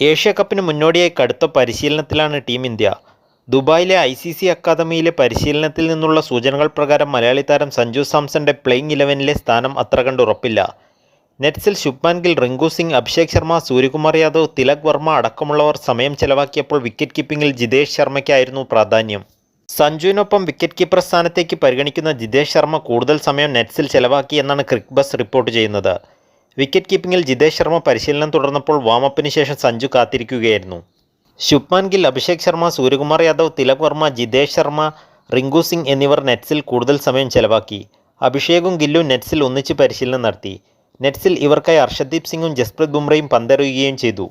Asia കപ്പിന് മുന്നോടിയായി കടുത്ത പരിശീലനത്തിലാണ് ടീം ഇന്ത്യ. ദുബായിലെ ഐ സി സി അക്കാദമിയിലെ പരിശീലനത്തിൽ നിന്നുള്ള സൂചനകൾ പ്രകാരം മലയാളി താരം സഞ്ജു സാംസന്റെ പ്ലേയിങ് ഇലവനിലെ സ്ഥാനം അത്ര കണ്ട് ഉറപ്പില്ല. നെറ്റ്സിൽ ശുഭ്മാൻ ഗിൽ റിങ്കു സിംഗ് അഭിഷേക് ശർമ്മ സൂര്യകുമാർ യാദവ് തിലക് വർമ്മ അടക്കമുള്ളവർ സമയം ചെലവാക്കിയപ്പോൾ വിക്കറ്റ് കീപ്പിംഗിൽ ജിതേഷ് ശർമ്മയ്ക്കായിരുന്നു പ്രാധാന്യം. സഞ്ജുവിനൊപ്പം വിക്കറ്റ് കീപ്പർ സ്ഥാനത്തേക്ക് പരിഗണിക്കുന്ന ജിതേഷ് ശർമ്മ കൂടുതൽ സമയം നെറ്റ്സിൽ ചെലവാക്കി എന്നാണ് ബസ് റിപ്പോർട്ട് ചെയ്യുന്നത്. വിക്കറ്റ് കീപ്പിംഗിൽ ജിതേഷ് ശർമ്മ പരിശീലനം തുടർന്നപ്പോൾ വാമപ്പിന് ശേഷം സഞ്ജു കാത്തിരിക്കുകയായിരുന്നു. ശുഭ്മാൻ ഗിൽ അഭിഷേക് ശർമ്മ സൂര്യകുമാർ യാദവ് തിലക് വർമ്മ ജിതേഷ് ശർമ്മ റിങ്കു സിംഗ് എന്നിവർ നെറ്റ്സിൽ കൂടുതൽ സമയം ചെലവാക്കി. അഭിഷേകും ഗില്ലും നെറ്റ്സിൽ ഒന്നിച്ച് പരിശീലനം നടത്തി. നെറ്റ്സിൽ ഇവർക്കായി അർഷദ്ദീപ് സിംഗും ജസ്പ്രീത് ബുംറയും പന്തെറിയുകയും ചെയ്തു.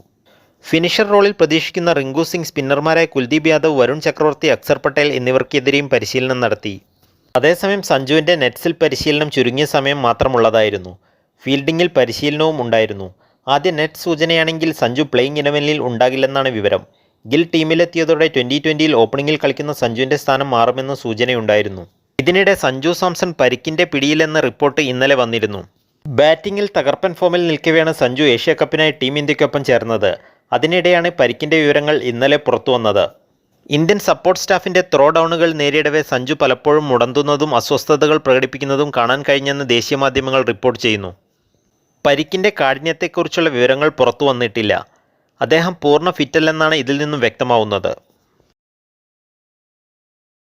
ഫിനിഷർ റോളിൽ പ്രതീക്ഷിക്കുന്ന റിങ്കു സിംഗ് സ്പിന്നർമാരായ കുൽദീപ് യാദവ് വരുൺ ചക്രവർത്തി അക്സർ പട്ടേൽ എന്നിവർക്കെതിരെയും പരിശീലനം നടത്തി. അതേസമയം സഞ്ജുവിന്റെ നെറ്റ്സിൽ പരിശീലനം ചുരുങ്ങിയ സമയം മാത്രമുള്ളതായിരുന്നു. ഫീൽഡിങ്ങിൽ പരിശീലനവും ഉണ്ടായിരുന്നു. ആദ്യ നെറ്റ് സൂചനയാണെങ്കിൽ സഞ്ജു പ്ലേയിങ് ഇലവനിൽ ഉണ്ടാകില്ലെന്നാണ് വിവരം. ഗിൽ ടീമിലെത്തിയതോടെ ട്വന്റി ട്വന്റിയിൽ ഓപ്പണിംഗിൽ കളിക്കുന്ന സഞ്ജുവിന്റെ സ്ഥാനം മാറുമെന്ന സൂചനയുണ്ടായിരുന്നു. ഇതിനിടെ സഞ്ജു സാംസൺ പരിക്കിന്റെ പിടിയിലെന്ന റിപ്പോർട്ട് ഇന്നലെ വന്നിരുന്നു. ബാറ്റിംഗിൽ തകർപ്പൻ ഫോമിൽ നിൽക്കവെയാണ് സഞ്ജു ഏഷ്യ കപ്പിനായി ടീം ഇന്ത്യക്കൊപ്പം ചേർന്നത്. അതിനിടെയാണ് പരിക്കിന്റെ വിവരങ്ങൾ ഇന്നലെ പുറത്തുവന്നത് ഇന്ത്യൻ സപ്പോർട്ട് സ്റ്റാഫിന്റെ ത്രോ ഡൗണുകൾ നേരിടവേ സഞ്ജു പലപ്പോഴും മുടന്തുന്നതും അസ്വസ്ഥതകൾ പ്രകടിപ്പിക്കുന്നതും കാണാൻ കഴിഞ്ഞെന്ന് ദേശീയ മാധ്യമങ്ങൾ റിപ്പോർട്ട് ചെയ്യുന്നു. പരിക്കിന്റെ കാഠിന്യത്തെക്കുറിച്ചുള്ള വിവരങ്ങൾ പുറത്തു വന്നിട്ടില്ല. അദ്ദേഹം പൂർണ ഫിറ്റല്ലെന്നാണ് ഇതിൽ നിന്നും വ്യക്തമാവുന്നത്.